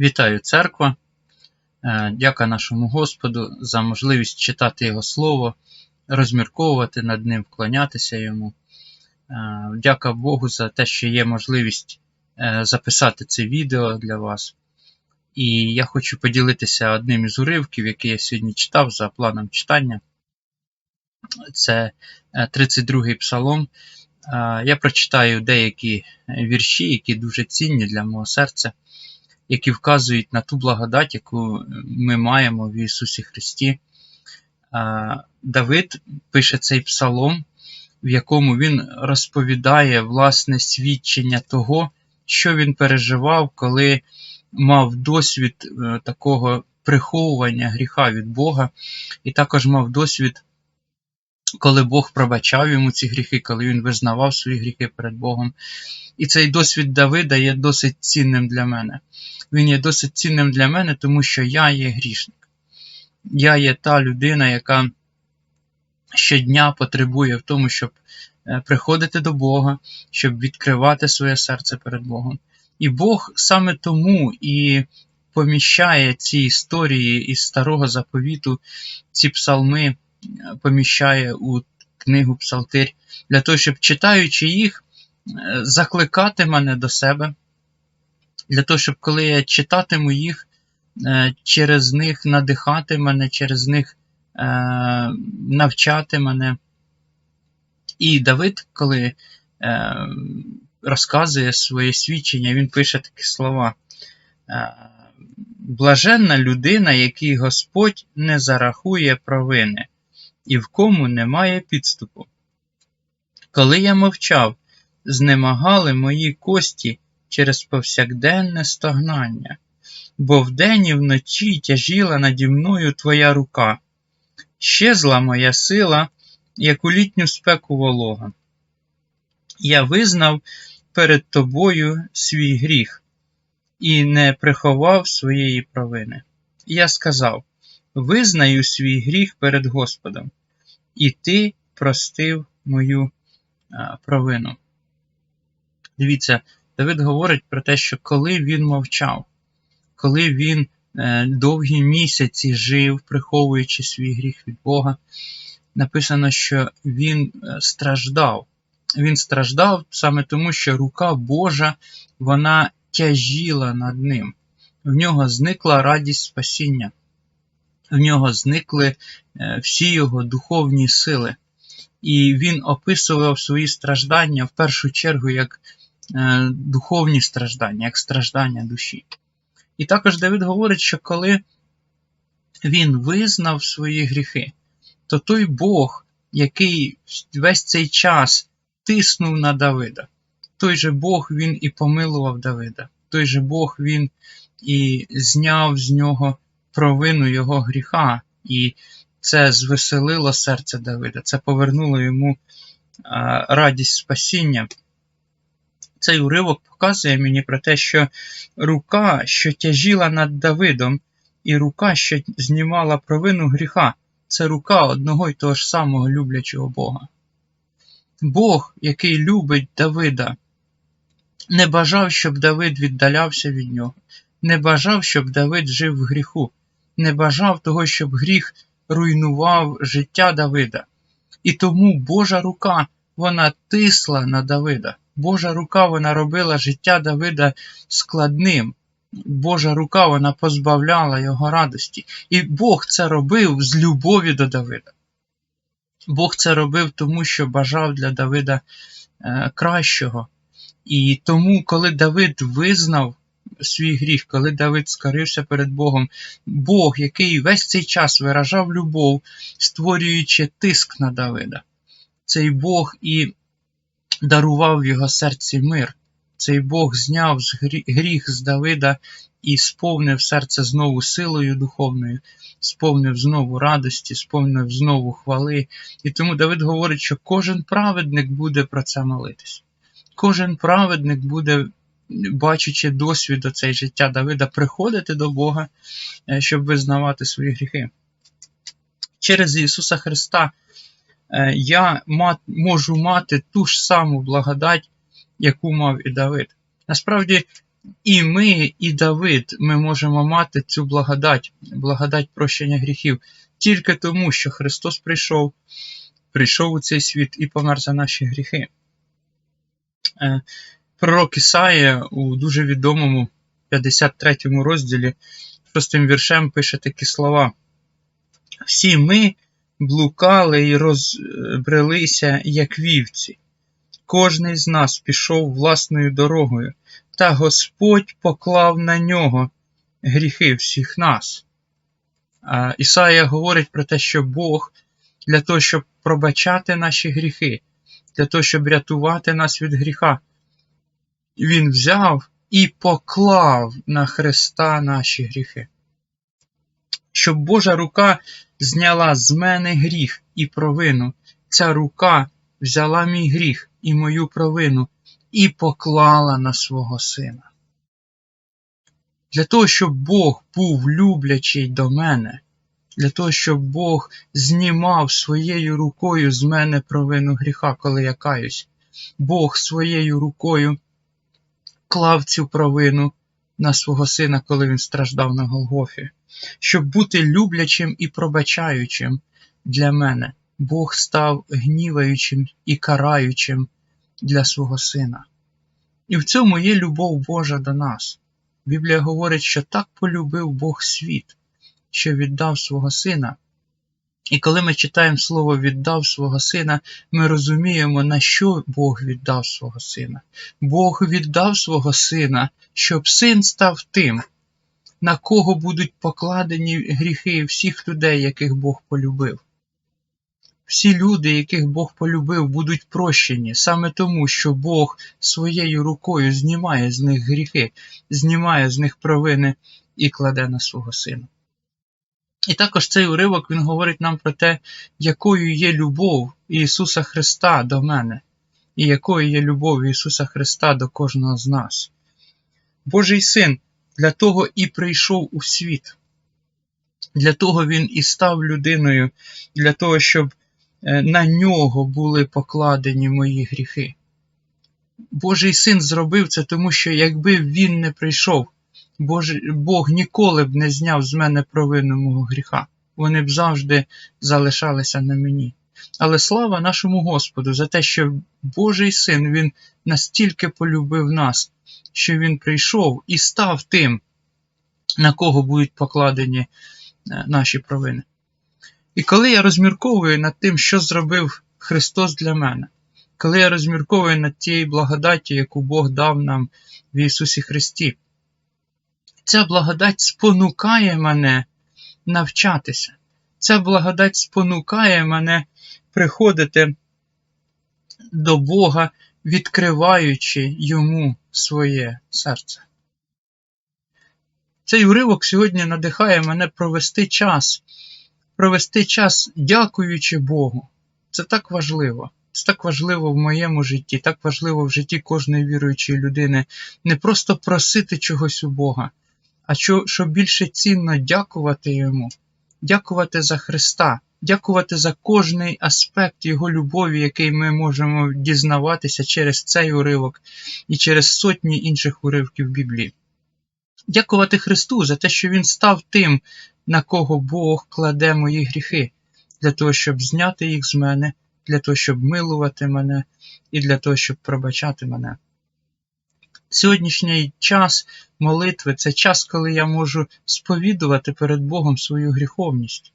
Вітаю церква. Е, Дяка нашому Господу за можливість читати Його Слово, розмірковувати над ним, вклонятися йому. Е, Дяка Богу за те, що є можливість е, записати це відео для вас. І я хочу поділитися одним із уривків, який я сьогодні читав за планом читання. Це 32-й псалом. Я прочитаю деякі вірші, які дуже цінні для мого серця які вказують на ту благодать, яку ми маємо в Ісусі Христі. Давид пише цей псалом, в якому він розповідає власне свідчення того, що він переживав, коли мав досвід е, такого приховування гріха від Бога, і також мав досвід, коли Бог пробачав йому ці гріхи, коли він визнавав свої гріхи перед Богом. І цей досвід Давида є досить цінним для мене. Він є досить цінним для мене, тому що я є грішник. Я є та людина, яка щодня потребує в тому, щоб е, приходити до Бога, щоб відкривати своє серце перед Богом. І Бог саме тому і поміщає ці історії із старого заповіту, ці псалми поміщає у книгу Псалтир, для того, щоб читаючи їх, е, закликати мене до себе для того, щоб коли я читатиму їх, е, через них надихати мене, через них е, навчати мене. І Давид, коли розказує своє свідчення, він пише такі слова. Блаженна людина, який Господь не зарахує провини, і в кому немає підступу. Коли я мовчав, знемагали мої кості через повсякденне стогнання, бо вдень і вночі тяжіла наді мною твоя рука, щезла моя сила, як у літню спеку волога. Я визнав перед тобою свій гріх і не приховав своєї провини. Я сказав: Визнаю свій гріх перед Господом, і ти простив мою провину. Дивіться, Давид говорить про те, що коли він мовчав, коли він е, довгі місяці жив, приховуючи свій гріх від Бога, написано, що він е, страждав. Він страждав саме тому, що рука Божа вона тяжіла над ним. В нього зникла радість спасіння, в нього зникли е, всі його духовні сили. І він описував свої страждання в першу чергу як Е, духовні страждання, як страждання душі. І також Давид говорить, що коли він визнав свої гріхи, то той Бог, який весь цей час тиснув на Давида, той же Бог він і помилував Давида, той же Бог він і зняв з нього провину його гріха, і це звеселило серце Давида, це повернуло йому радість спасіння. Цей уривок показує мені про те, що рука, що тяжіла над Давидом, і рука, що знімала провину гріха, це рука одного й того ж самого люблячого Бога. Бог, який любить Давида, не бажав, щоб Давид віддалявся від нього, не бажав, щоб Давид жив в гріху, не бажав того, щоб гріх руйнував життя Давида. І тому Божа рука вона тисла на Давида. Божа рука вона робила життя Давида складним. Божа рука вона позбавляла його радості. І Бог це робив з любові до Давида. Бог це робив тому, що бажав для Давида е, кращого. І тому, коли Давид визнав свій гріх, коли Давид скорився перед Богом, Бог, який весь цей час виражав любов, створюючи тиск на Давида. Цей Бог і дарував в його серці мир. Цей Бог зняв гріх з Давида і сповнив серце знову силою духовною, сповнив знову радості, сповнив знову хвали. І тому Давид говорить, що кожен праведник буде про це молитись. Кожен праведник буде, бачачи досвід оцей життя Давида, приходити до Бога, е, щоб визнавати свої гріхи. Через Ісуса Христа Е, я можу мати ту ж саму благодать, яку мав і Давид. Насправді, І ми, і Давид, ми можемо мати цю благодать, благодать прощення гріхів, тільки тому, що Христос прийшов, прийшов у цей світ і помер за наші гріхи. Пророк Ісаїя у дуже відомому 53 розділі, 6 віршем пише такі слова. Всі ми блукали і розбрелися, як вівці. Кожний з нас пішов власною дорогою, та Господь поклав на нього гріхи всіх нас. А Ісая говорить про те, що Бог для того, щоб пробачати наші гріхи, для того, щоб рятувати нас від гріха, Він взяв і поклав на Христа наші гріхи. Щоб Божа рука зняла з мене гріх і провину, ця рука взяла мій гріх і мою провину і поклала на свого сина. Для того, щоб Бог був люблячий до мене, для того, щоб Бог знімав своєю рукою з мене провину гріха, коли я каюсь, Бог своєю рукою клав цю провину на свого сина, коли він страждав на Голгофі. Щоб бути люблячим і пробачаючим для мене, Бог став гніваючим і караючим для свого сина. І в цьому є любов Божа до нас. Біблія говорить, що так полюбив Бог світ, що віддав свого сина. І коли ми читаємо слово віддав свого сина, ми розуміємо, на що Бог віддав свого сина. Бог віддав свого сина, щоб син став тим, на кого будуть покладені гріхи всіх людей, яких Бог полюбив. Всі люди, яких Бог полюбив, будуть прощені саме тому, що Бог своєю рукою знімає з них гріхи, знімає з них провини і кладе на свого сина. І також цей уривок він говорить нам про те, якою є любов Ісуса Христа до мене, і якою є любов Ісуса Христа до кожного з нас. Божий син для того і прийшов у світ. Для того він і став людиною, для того, щоб Е, на нього були покладені мої гріхи. Божий син зробив це, тому що якби він не прийшов, Бог ніколи б не зняв з мене провину мого гріха. Вони б завжди залишалися на мені. Але слава нашому Господу за те, що Божий син Він настільки полюбив нас, що Він прийшов і став тим, на кого будуть покладені е, наші провини. І коли я розмірковую над тим, що зробив Христос для мене, коли я розмірковую над тією благодаті, яку Бог дав нам в Ісусі Христі, ця благодать спонукає мене навчатися. Ця благодать спонукає мене приходити до Бога, відкриваючи йому своє серце. Цей уривок сьогодні надихає мене провести час провести час, дякуючи Богу. Це так важливо. Це так важливо в моєму житті, так важливо в житті кожної віруючої людини. Не просто просити чогось у Бога, а що, що більше цінно дякувати Йому, дякувати за Христа, дякувати за кожний аспект Його любові, який ми можемо дізнаватися через цей уривок і через сотні інших уривків Біблії. Дякувати Христу за те, що Він став тим, на кого Бог кладе мої гріхи, для того, щоб зняти їх з мене, для того, щоб милувати мене і для того, щоб пробачати мене. Сьогоднішній час молитви це час, коли я можу сповідувати перед Богом свою гріховність.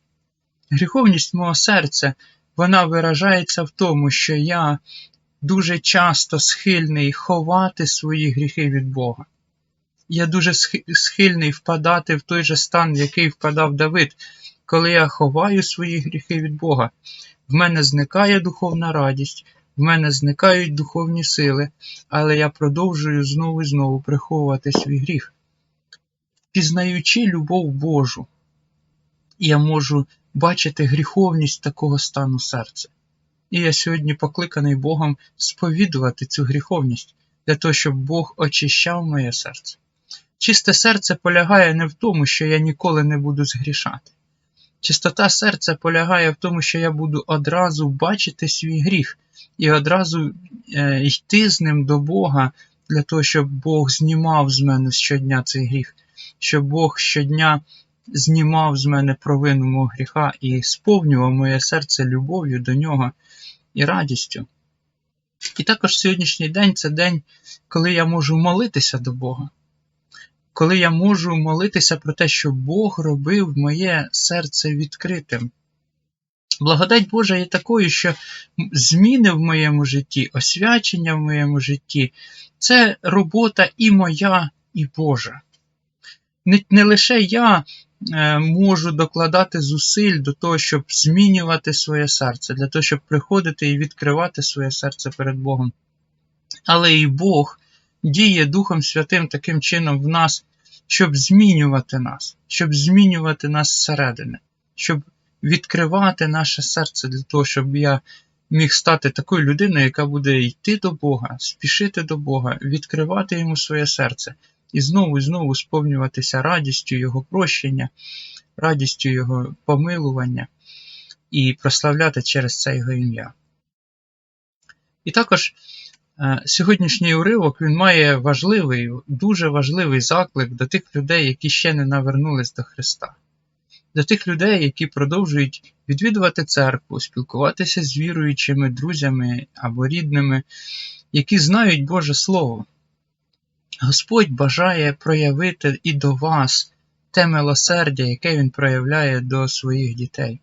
Гріховність мого серця, вона виражається в тому, що я дуже часто схильний ховати свої гріхи від Бога я дуже схильний впадати в той же стан, в який впадав Давид, коли я ховаю свої гріхи від Бога. В мене зникає духовна радість, в мене зникають духовні сили, але я продовжую знову і знову приховувати свій гріх. Пізнаючи любов Божу, я можу бачити гріховність такого стану серця. І я сьогодні покликаний Богом сповідувати цю гріховність для того, щоб Бог очищав моє серце. Чисте серце полягає не в тому, що я ніколи не буду згрішати. Чистота серця полягає в тому, що я буду одразу бачити свій гріх і одразу е, йти з ним до Бога для того, щоб Бог знімав з мене щодня цей гріх, щоб Бог щодня знімав з мене провину мого гріха і сповнював моє серце любов'ю до нього і радістю. І також сьогоднішній день це день, коли я можу молитися до Бога, коли я можу молитися про те, що Бог робив моє серце відкритим. Благодать Божа є такою, що зміни в моєму житті, освячення в моєму житті це робота і моя, і Божа. Не, не лише я е, можу докладати зусиль до того, щоб змінювати своє серце, для того, щоб приходити і відкривати своє серце перед Богом. Але і Бог діє Духом Святим таким чином в нас, щоб змінювати нас, щоб змінювати нас зсередини, щоб відкривати наше серце для того, щоб я міг стати такою людиною, яка буде йти до Бога, спішити до Бога, відкривати йому своє серце і знову і знову сповнюватися радістю Його прощення, радістю Його помилування і прославляти через це Його ім'я. І також сьогоднішній уривок він має важливий, дуже важливий заклик до тих людей, які ще не навернулись до Христа до тих людей, які продовжують відвідувати церкву, спілкуватися з віруючими друзями або рідними, які знають Боже Слово. Господь бажає проявити і до вас те милосердя, яке Він проявляє до своїх дітей.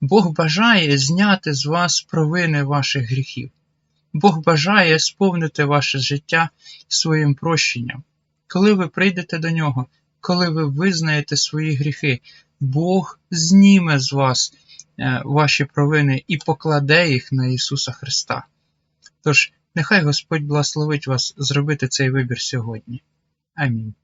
Бог бажає зняти з вас провини ваших гріхів. Бог бажає сповнити ваше життя своїм прощенням. Коли ви прийдете до нього, коли ви визнаєте свої гріхи, Бог зніме з вас е, ваші провини і покладе їх на Ісуса Христа. Тож, нехай Господь благословить вас зробити цей вибір сьогодні. Амінь.